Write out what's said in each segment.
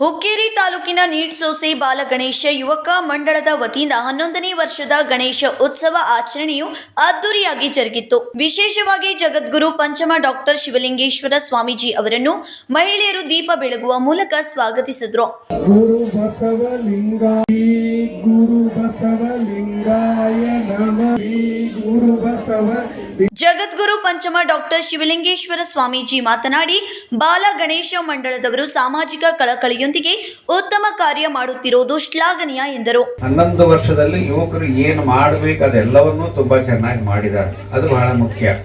ಹುಕ್ಕೇರಿ ತಾಲೂಕಿನ ನೀಡ್ಸೋಸೆ ಬಾಲಗಣೇಶ ಯುವಕ ಮಂಡಳದ ವತಿಯಿಂದ ಹನ್ನೊಂದನೇ ವರ್ಷದ ಗಣೇಶ ಉತ್ಸವ ಆಚರಣೆಯು ಅದ್ದೂರಿಯಾಗಿ ಜರುಗಿತ್ತು. ವಿಶೇಷವಾಗಿ ಜಗದ್ಗುರು ಪಂಚಮ ಡಾಕ್ಟರ್ ಶಿವಲಿಂಗೇಶ್ವರ ಸ್ವಾಮೀಜಿ ಅವರನ್ನು ಮಹಿಳೆಯರು ದೀಪ ಬೆಳಗುವ ಮೂಲಕ ಸ್ವಾಗತಿಸಿದ್ರು. ಗುರು ಜಗದ್ಗುರು ಪಂಚಮ ಡಾಕ್ಟರ್ ಶಿವಲಿಂಗೇಶ್ವರ ಸ್ವಾಮೀಜಿ ಮಾತನಾಡಿ ಬಾಲ ಗಣೇಶ ಮಂಡಳದವರು ಸಾಮಾಜಿಕ ಕಳಕಳಿಯೊಂದಿಗೆ ಉತ್ತಮ ಕಾರ್ಯ ಮಾಡುತ್ತಿರುವುದು ಶ್ಲಾಘನೀಯ ಎಂದರು. ಹನ್ನೊಂದು ವರ್ಷದಲ್ಲಿ ಯುವಕರು ಏನು ಮಾಡಬೇಕು ಅದೆಲ್ಲವನ್ನೂ ತುಂಬಾ ಚೆನ್ನಾಗಿ ಮಾಡಿದ್ದಾರೆ. ಅದು ಬಹಳ ಮುಖ್ಯ.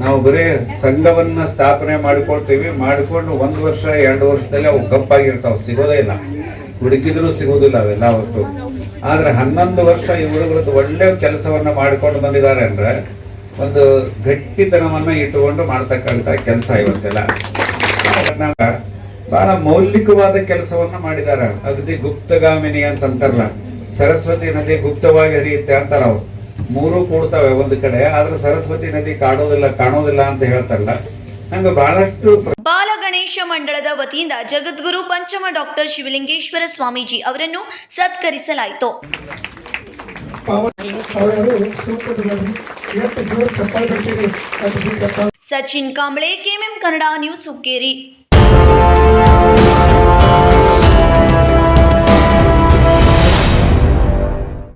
ನಾವು ಬರೀ ಸಂಘವನ್ನ ಸ್ಥಾಪನೆ ಮಾಡಿಕೊಳ್ತೀವಿ ಮಾಡಿಕೊಂಡು ಒಂದು ವರ್ಷ ಎರಡು ವರ್ಷದಲ್ಲಿ ಅವು ಕಪ್ಪಾಗಿರ್ತಾವೆ ಸಿಗೋದೇ ಇಲ್ಲ. ಹುಡುಕಿದ್ರು ಸಿಗೋದಿಲ್ಲ ಅವೆಲ್ಲ ಅವತ್ತು. ಆದ್ರೆ ಹನ್ನೊಂದು ವರ್ಷ ಈ ಹುಡುಗರದ್ದು ಒಳ್ಳೆ ಕೆಲಸವನ್ನ ಮಾಡಿಕೊಂಡು ಬಂದಿದ್ದಾರೆ ಅಂದ್ರೆ ಒಂದು ಗಟ್ಟಿತನವನ್ನ ಇಟ್ಟುಕೊಂಡು ಮಾಡ್ತಕ್ಕಂಥ ಕೆಲಸ ಇವತ್ತೆಲ್ಲ. ಬಹಳ ಮೌಲಿಕವಾದ ಕೆಲಸವನ್ನ ಮಾಡಿದಾರ. ಅಗದಿ ಗುಪ್ತಗಾಮಿನಿ ಅಂತ ಅಂತಾರಲ್ಲ ಸರಸ್ವತಿ ನದಿ ಗುಪ್ತವಾಗಿ ಹರಿಯುತ್ತೆ ಅಂತಾರ ಅವ್ರು. ಮೂರು ಕೂಡ್ತಾವೆ ಒಂದು ಕಡೆ, ಆದ್ರೆ ಸರಸ್ವತಿ ನದಿ ಕಾಣೋದಿಲ್ಲ ಕಾಣೋದಿಲ್ಲ ಅಂತ ಹೇಳ್ತಾರಲ್ಲ. ಹಂಗ ಬಹಳಷ್ಟು ಬಾಲ ಗಣೇಶ ಮಂಡಳದ ವತಿಯಿಂದ ಜಗದ್ಗುರು ಪಂಚಮ ಡಾಕ್ಟರ್ ಶಿವಲಿಂಗೇಶ್ವರ ಸ್ವಾಮೀಜಿ ಅವರನ್ನು ಸತ್ಕರಿಸಲಾಯಿತು. Sachin Kamble KMM Kannada news Hukkeri.